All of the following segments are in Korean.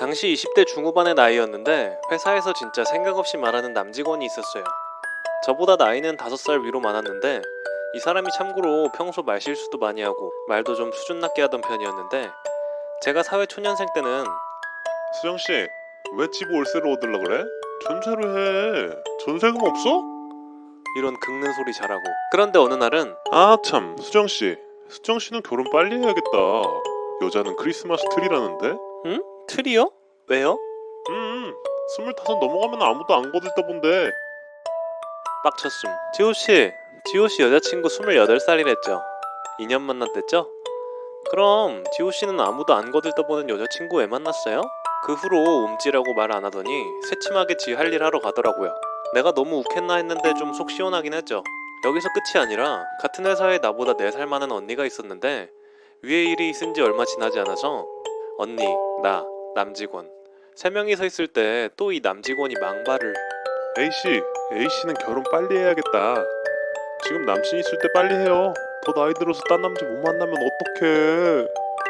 당시 20대 중후반의 나이였는데 회사에서 진짜 생각 없이 말하는 남직원이 있었어요. 저보다 나이는 5살 위로 많았는데 이 사람이 참고로 평소 말실수도 많이 하고 말도 좀 수준 낮게 하던 편이었는데 제가 사회 초년생 때는 수정 씨, 왜 집 월세로 얻으려 그래? 전세로 해. 전세금 없어? 이런 긁는 소리 잘하고 그런데 어느 날은 아 참, 수정 씨. 수정 씨는 결혼 빨리 해야겠다. 여자는 크리스마스 트리라는데? 트리요? 왜요? 음, 스물다섯 넘어가면 아무도 안 거들다 본데. 빡쳤음. 지호씨, 지호씨 여자친구 28살이랬죠? 2년 만났댔죠? 그럼 지호씨는 아무도 안 거들떠보는 여자친구 왜 만났어요? 그 후로 움찔하고 말 안 하더니 새침하게 지 할 일 하러 가더라고요. 내가 너무 욱했나 했는데 좀 속 시원하긴 했죠. 여기서 끝이 아니라 같은 회사에 나보다 4살 많은 언니가 있었는데 위에 일이 있은 지 얼마 지나지 않아서 언니, 나, 남직원 세 명이 서 있을 때 또 이 남직원이 망발을 A 씨, A 씨는 결혼 빨리 해야겠다. 지금 남친 있을 때 빨리 해요. 더 나이 들어서 딴 남자 못 만나면 어떡해.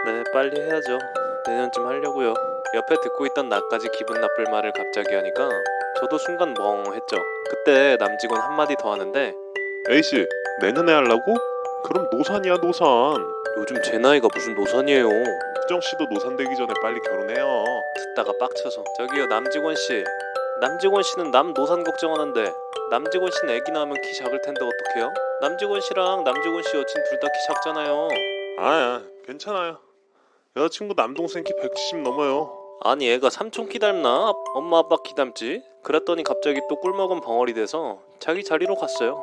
네, 빨리 해야죠. 내년쯤 하려고요. 옆에 듣고 있던 나까지 기분 나쁠 말을 갑자기 하니까 저도 순간 멍했죠. 그때 남직원 한마디 더 하는데 A 씨, 내년에 하려고? 그럼 노산이야 노산. 요즘 제 나이가 무슨 노선이에요. 수정 씨도 노산 되기 전에 빨리 결혼해요. 듣다가 빡쳐서 저기요 남직원 씨. 남직원 씨는 남 노산 걱정하는데 남직원 씨는 애기 낳으면 키 작을 텐데 어떡해요? 남직원 씨랑 남직원 씨 여친 둘 다 키 작잖아요. 아야, 괜찮아요. 여자친구 남동생 키 170 넘어요. 아니 애가 삼촌 키 닮나? 엄마 아빠 키 닮지? 그랬더니 갑자기 또 꿀먹은 벙어리 돼서 자기 자리로 갔어요.